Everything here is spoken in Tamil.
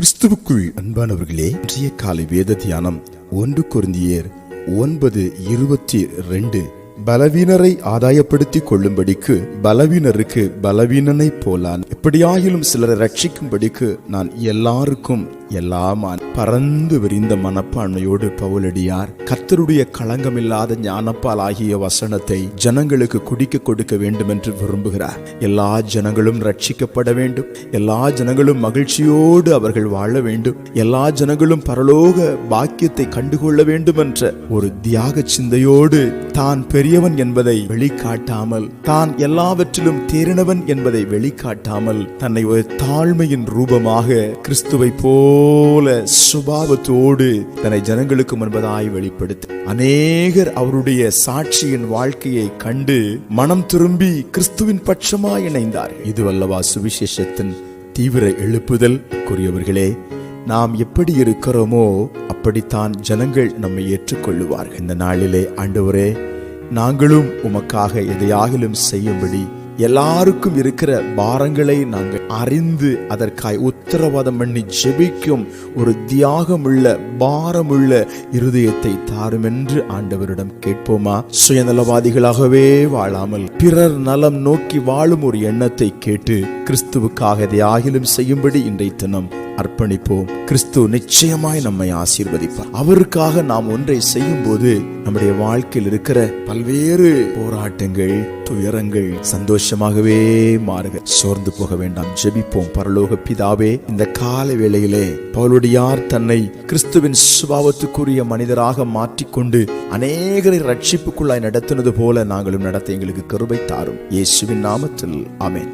கிறிஸ்துவுக்குள் அன்பானவர்களே இன்றைய காலை வேத தியானம் ஒன்று குருந்தியர் ஒன்பது இருபத்தி ரெண்டு. பலவீனரை ஆதாயப்படுத்திக் கொள்ளும்படிக்கு பலவீனருக்கு பலவீனனை போலான். எப்படியாயிலும் சிலரை ரட்சிக்கும்படிக்கு நான் எல்லாருக்கும் எல்லாமான். பறந்து விரிந்த மனப்பான்மையோடு பவுலடியார் கத்தருடைய களங்கமில்லாத ஞானப்பால் ஆகிய வசனத்தை ஜனங்களுக்கு குடிக்க கொடுக்க வேண்டும் என்று விரும்புகிறார். எல்லா ஜனங்களும் ரட்சிக்கப்பட வேண்டும். எல்லா ஜனங்களும் மகிழ்ச்சியோடு அவர்கள் வாழ வேண்டும். எல்லா ஜனங்களும் பரலோக பாக்கியத்தை கண்டுகொள்ள வேண்டும் என்ற ஒரு தியாக சிந்தையோடு தான் பெரிய பெரியவன் என்பதை வெளிக்காட்டாமல் தான் எல்லாவற்றிலும் தேறினவன் என்பதை வெளிக்காட்டாமல் தன்னை ஒரு தாழ்மையின் ரூபமாக கிறிஸ்துவை போல சுபாவத்தோடு தன்னை ஜனங்களுக்கு முன்பதாய் வெளிப்படுத்த. அநேகர் அவருடைய சாட்சியின் வாழ்க்கையை கண்டு மனம் திரும்பி கிறிஸ்துவின் பட்சமாய் இணைந்தார் இதுவல்லவா சுவிசேஷத்தின் தீவிர எழுப்புதல் கூறியவர்களே நாம் எப்படி இருக்கிறோமோ அப்படித்தான் ஜனங்கள் நம்மை ஏற்றுக்கொள்ளுவார்கள். இந்த நாளிலே ஆண்டவரே நாங்களும் உமக்காக எதையாகிலும் செய்யும்படி எல்லாருக்கும் இருக்கிற பாரங்களை நாங்கள் அறிந்து அதற்காய் உத்தரவாதம் பண்ணி ஜெபிக்கும் ஒரு தியாகமுள்ள பாரமுள்ள இருதயத்தை தாரும் என்று ஆண்டவரிடம் கேட்போமா? சுயநலவாதிகளாகவே வாழாமல் பிறர் நலம் நோக்கி வாழும் ஒரு எண்ணத்தை கேட்டு கிறிஸ்துவுக்காக எதையாகிலும் செய்யும்படி இன்றைய தினம் அர்ப்பணிப்போம். கிறிஸ்து நிச்சயமாய் நம்மை ஆசீர்வதிப்பார். அவருக்காக நாம் ஒன்றை செய்யும் போது நம்முடைய வாழ்க்கையில் இருக்கிற பல்வேறு போராட்டங்கள் துயரங்கள் சந்தோஷமாகவே மாறுக. சோர்ந்து போக வேண்டாம். ஜெபிப்போம். பரலோக பிதாவே இந்த கால வேளையிலே பவுலுடையார் தன்னை கிறிஸ்துவின் சுபாவத்துக்குரிய மனிதராக மாற்றிக்கொண்டு அநேகரை ரட்சிப்புக்குள்ளாய் நடத்தினது போல நாங்களும் நடத்த எங்களுக்கு கருவை தாரும். இயேசுவின் நாமத்தில். அமேன்